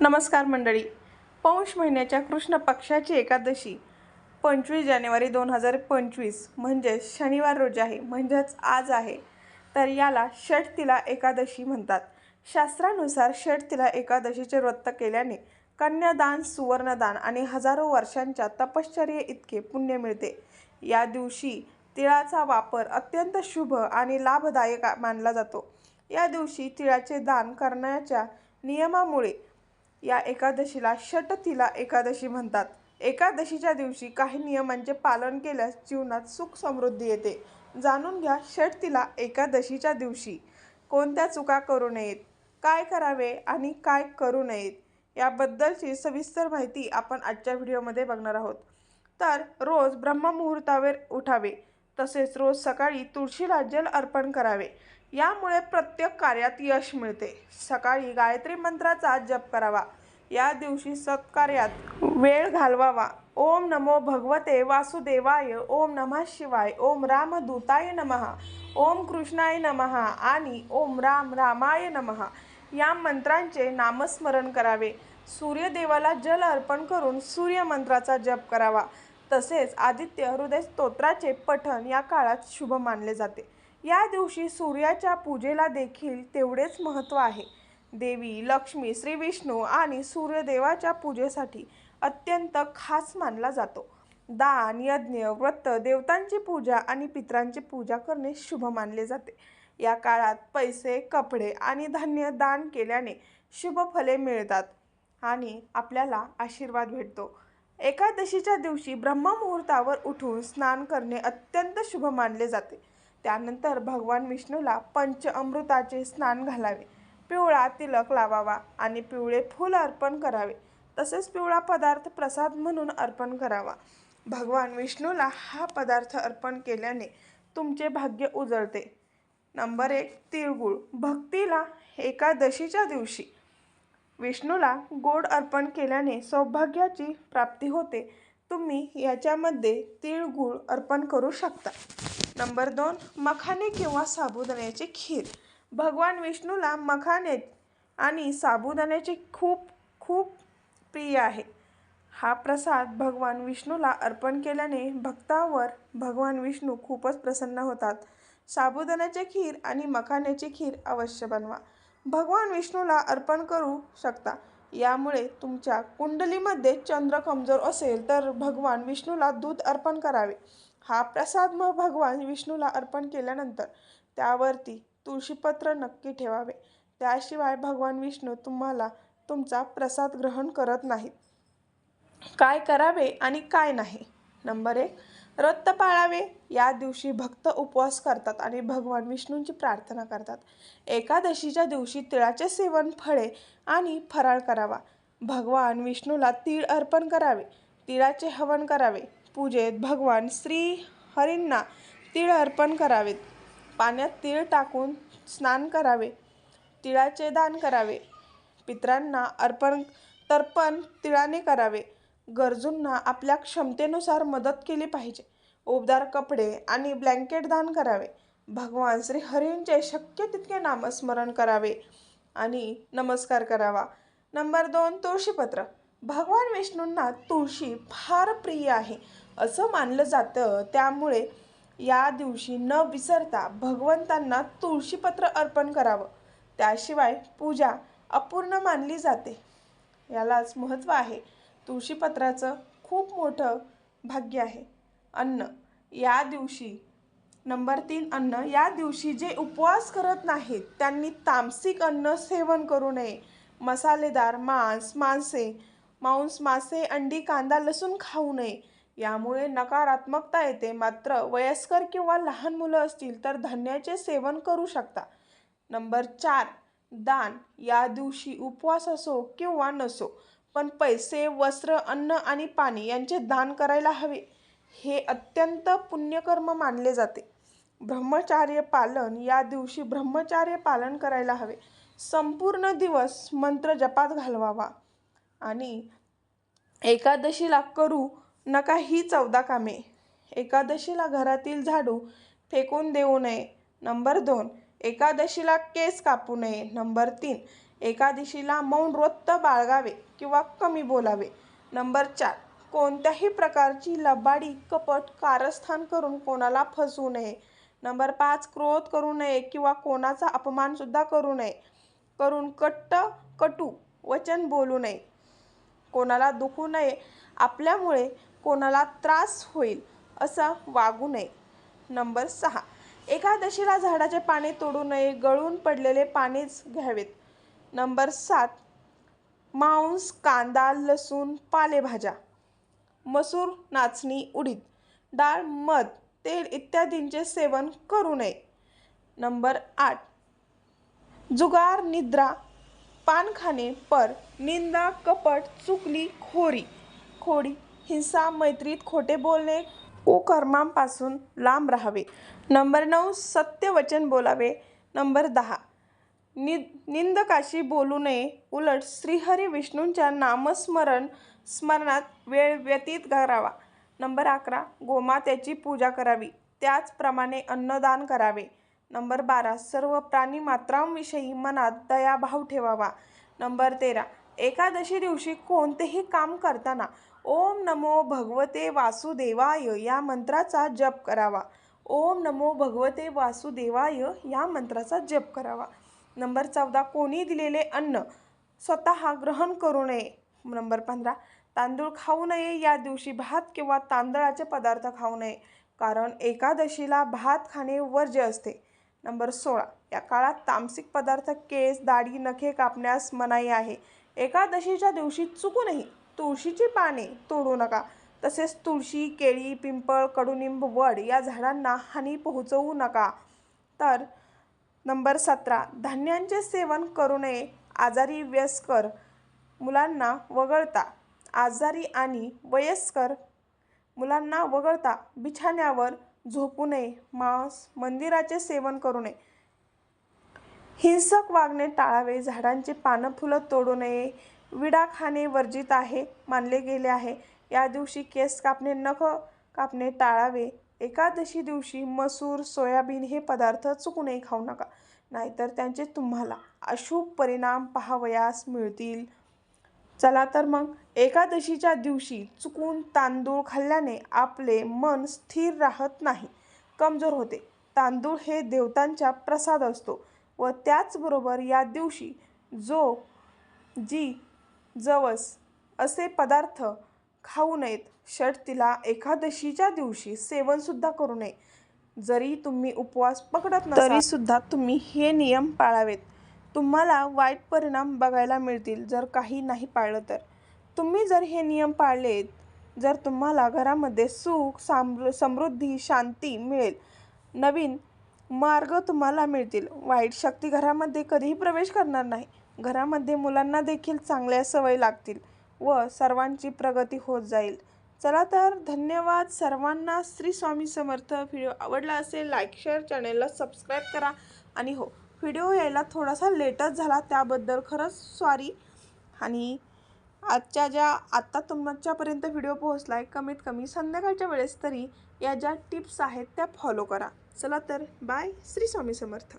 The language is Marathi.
नमस्कार मंडळी. पौष महिन्याच्या कृष्ण पक्षाची एकादशी पंचवीस जानेवारी दोन हजार पंचवीस म्हणजेच शनिवार रोजी आहे म्हणजेच आज आहे. तर याला षटतिला एकादशी म्हणतात. शास्त्रानुसार षटतिला एकादशीचे व्रत केल्याने कन्यादान सुवर्णदान आणि हजारो वर्षांच्या तपश्चर्ये इतके पुण्य मिळते. या दिवशी तिळाचा वापर अत्यंत शुभ आणि लाभदायक मानला जातो. या दिवशी तिळाचे दान करण्याच्या नियमामुळे या एकादशीला षटतिला एकादशी म्हणतात. एकादशीच्या दिवशी काही नियमांचे पालन केल्यास जीवनात सुख समृद्धी येते. जाणून घ्या षटतिला एकादशीच्या दिवशी. कोणत्या चुका करू नयेत? काय करावे आणि काय करू नयेत? याबद्दलची सविस्तर माहिती आपण आजच्या व्हिडिओमध्ये बघणार आहोत. तर रोज ब्रह्ममुहूर्तावर उठावे. तसेच रोज सकाळी तुळशीला जल अर्पण करावे. यामुळे प्रत्येक कार्यात यश मिळते. सकाळी गायत्री मंत्राचा जप करावा. या दिवशी सत्कार्यात वेळ घालवावा. ओम नमो भगवते वासुदेवाय. ओम नमः शिवाय. ओम रामदूताय नमः. ओम कृष्णाय नमः. आणि ओम राम रामाय नमः. या मंत्रांचे नामस्मरण करावे. सूर्यदेवाला जल अर्पण करून सूर्यमंत्राचा जप करावा. तसेच आदित्य हृदय स्तोत्राचे पठण या काळात शुभ मानले जाते. या दिवशी सूर्याच्या पूजेला देखील तेवढेच महत्त्व आहे. देवी लक्ष्मी श्री विष्णू आणि सूर्यदेवाच्या पूजेसाठी अत्यंत खास मानला जातो. दान यज्ञ व्रत देवतांची पूजा आणि पित्रांची पूजा करणे शुभ मानले जाते. या काळात पैसे कपडे आणि धान्य दान केल्याने शुभ फले मिळतात आणि आपल्याला आशीर्वाद भेटतो. एकादशीच्या दिवशी ब्रह्ममुहूर्तावर उठून स्नान करणे अत्यंत शुभ मानले जाते. त्यानंतर भगवान विष्णूला पंच अमृताचे स्नान घालावे. पिवळा तिलक लावावा आणि पिवळे फूल अर्पण करावे. तसेच पिवळा पदार्थ प्रसाद म्हणून अर्पण करावा. भगवान विष्णूला हा पदार्थ अर्पण केल्याने तुमचे भाग्य उजळते. नंबर एक तिळगुळ. भक्तीला एकादशीच्या दिवशी विष्णूला गोड अर्पण केल्याने सौभाग्याची प्राप्ती होते. तुम्ही याच्यामध्ये तिळगुळ अर्पण करू शकता. नंबर दोन मखाने किंवा साबुदाण्याची खीर. भगवान विष्णूला मखाने आणि साबुदाण्याचे खूप खूप प्रिय आहे. हा प्रसाद भगवान विष्णूला अर्पण केल्याने भक्तावर भगवान विष्णू खूपच प्रसन्न होतात. साबुदाण्याची खीर आणि मखाण्याची खीर अवश्य बनवा. भगवान विष्णूला अर्पण करू शकता. यामुळे तुमच्या कुंडलीमध्ये चंद्र कमजोर असेल तर भगवान विष्णूला दूध अर्पण करावे. हा प्रसाद मग भगवान विष्णूला अर्पण केल्यानंतर त्यावरती तुळशीपत्र नक्की ठेवावे. त्याशिवाय भगवान विष्णू तुम्हाला तुमचा प्रसाद ग्रहण करत नाहीत. काय करावे आणि काय नाही? नंबर एक व्रत पाळावे. या दिवशी भक्त उपवास करतात आणि भगवान विष्णूंची प्रार्थना करतात. एकादशीच्या दिवशी तिळाचे सेवन फळे आणि फराळ करावा. भगवान विष्णूला तीळ अर्पण करावे. तिळाचे हवन करावे. पूजेत भगवान श्री हरींना तीळ अर्पण करावेत. पाण्यात तीळ टाकून स्नान करावे. तिळाचे दान करावे. पित्रांना अर्पण तर्पण तिळाने करावे. गरजूंना आपल्या क्षमतेनुसार मदत केली पाहिजे. उबदार कपडे आणि ब्लँकेट दान करावे. भगवान श्री हरींचे शक्य तितके नामस्मरण करावे आणि नमस्कार करावा. नंबर दोन तुळशीपत्र. भगवान विष्णूंना तुळशी फार प्रिय आहे. असं मानलं जातं त्यामुळे या दिवशी न विसरता भगवंतांना तुळशीपत्र अर्पण करावं. त्याशिवाय पूजा अपूर्ण मानली जाते. यालाच महत्त्व आहे. तुळशीपत्राचं खूप मोठं भाग्य आहे. अन्न. या दिवशी नंबर तीन अन्न. या दिवशी जे उपवास करत नाहीत त्यांनी तामसिक अन्न सेवन करू नये. मसालेदार मांस मांसे मांस मासे अंडी कांदा लसूण खाऊ नये. यामुळे नकारात्मकता येते. मात्र वयस्कर किंवा लहान मुलं असतील तर धान्याचे सेवन करू शकता. नंबर चार दान. या दिवशी उपवास असो किंवा नसो पण पैसे वस्त्र अन्न आणि पाणी यांचे दान करायला हवे. हे अत्यंत पुण्यकर्म मानले जाते. ब्रह्मचार्य पालन या दिवशी ब्रह्मचार्य पालन करायला हवे. संपूर्ण दिवस मंत्र जपात घालवावा. आणि एकादशीला करू नका ही चौदा कामे. एकादशीला घरातील झाडू फेकून देऊ नये. नंबर दोन. एकादशीला केस कापू नये. नंबर तीन. एकादशीला मौन व्रत बाळगावे किंवा कमी बोलावे. नंबर चार कोणत्याही प्रकारची लबाडी कपट कारस्थान करून कोणाला फसवू नये. नंबर पाच क्रोध करू नये किंवा कोणाचा अपमानसुद्धा करू नये. करून कट्ट कटू वचन बोलू नये. कोणाला दुखू नये आपल्यामुळे कोणाला त्रास होईल असं वागू नये. नंबर सहा एकादशीला झाडाचे पाने तोडू नये गळून पडलेले पानेच घ्यावेत. नंबर सात मांस कांदा लसूण पालेभाज्या मसूर नाचणी उडीद डाळ मध तेल इत्यादींचे सेवन करू नये. नंबर आठ जुगार निद्रा पान खाणे पर निंदा कपट चुकली खोरी खोडी हिंसा मैत्रीत खोटे बोलणे कुकर्मांपासून लांब राहावे. नंबर नऊ सत्य वचन बोलावे. नंबर दहा नि निंदकाशी बोलू नये. उलट श्रीहरी विष्णूंच्या नामस्मरण स्मरणात वेळ व्यतीत करावा. नंबर अकरा गोमात्याची पूजा करावी. त्याचप्रमाणे अन्नदान करावे. नंबर बारा सर्व प्राणीमात्रांविषयी मनात दयाभाव ठेवावा. नंबर तेरा एकादशी दिवशी कोणतेही काम करताना ओम नमो भगवते वासुदेवाय या मंत्राचा जप करावा. ओम नमो भगवते वासुदेवाय या मंत्राचा जप करावा. नंबर चौदा कोणी दिलेले अन्न? स्वतः ग्रहण करू नये. नंबर पंधरा तांदूळ खाऊ नये. या दिवशी भात किंवा तांदळाचे पदार्थ खाऊ नये. कारण एकादशीला भात खाणे वर्ज्य असते. नंबर सोळा या काळात तामसिक पदार्थ केस दाढी नखे कापण्यास मनाई आहे. एकादशीच्या दिवशी चुकूनही तुळशीची पाने तोडू नका. तसेच तुळशी केळी पिंपळ कडुनिंब वड या झाडांना हानी पोहोचवू नका. तर नंबर सतरा धान्यांचे सेवन करू नये आजारी वयस्कर मुलांना वगळता आजारी आणि वयस्कर मुलांना वगळता बिछाण्यावर झोपू नये मांस मंदिराचे सेवन करू नये. हिंसक वागणे टाळावे झाडांची पानं फुलं तोडू नये विडा खाणे वर्जित आहे मानले गेले आहे. या दिवशी केस कापणे नख कापणे टाळावे एकादशी दिवशी मसूर सोयाबीन हे पदार्थ चुकूनही खाऊ नका. नाहीतर त्यांचे तुम्हाला अशुभ परिणाम पाहावयास मिळतील. चला तर मग एकादशीच्या दिवशी चुकून तांदूळ खाल्ल्याने आपले मन स्थिर राहत नाही. कमजोर होते. तांदूळ हे देवतांचा प्रसाद असतो व त्याचबरोबर या दिवशी जो जी जवस असे पदार्थ खाऊ नयेत. षटतीला एकादशीच्या दिवशी सेवनसुद्धा करू नये. जरी तुम्ही उपवास पकडत नसाल. तरी सुद्धा तुम्ही हे नियम पाळावेत. तुम्हाला वाईट परिणाम बघायला मिळतील जर काही नाही पाळलं तर. तुम्ही जर हे नियम पाळलेत जर तुम्हाला घरामध्ये सुख सामृ समृद्धी शांती मिळेल. नवीन मार्ग तुम्हाला मिळतील. वाईट शक्ती घरामध्ये कधीही प्रवेश करणार नाही. घरामध्ये मुलांना देखील चांगल्या सवयी लागतील. व सर्वांची प्रगती होत जाईल. चला तर धन्यवाद सर्वांना. श्री स्वामी समर्थ. व्हिडिओ आवडला असेल लाईक शेअर चॅनेलला सबस्क्राईब करा. आणि हो व्हिडिओ यायला थोडासा लेटच झाला त्याबद्दल खरंच सॉरी आणि आजच्या ज्या आत्ता तुमच्यापर्यंत व्हिडिओ पोहोचला आहे कमीत कमी संध्याकाळच्या वेळेस तरी या ज्या टिप्स आहेत त्या फॉलो करा. चला तर बाय श्री स्वामी समर्थ.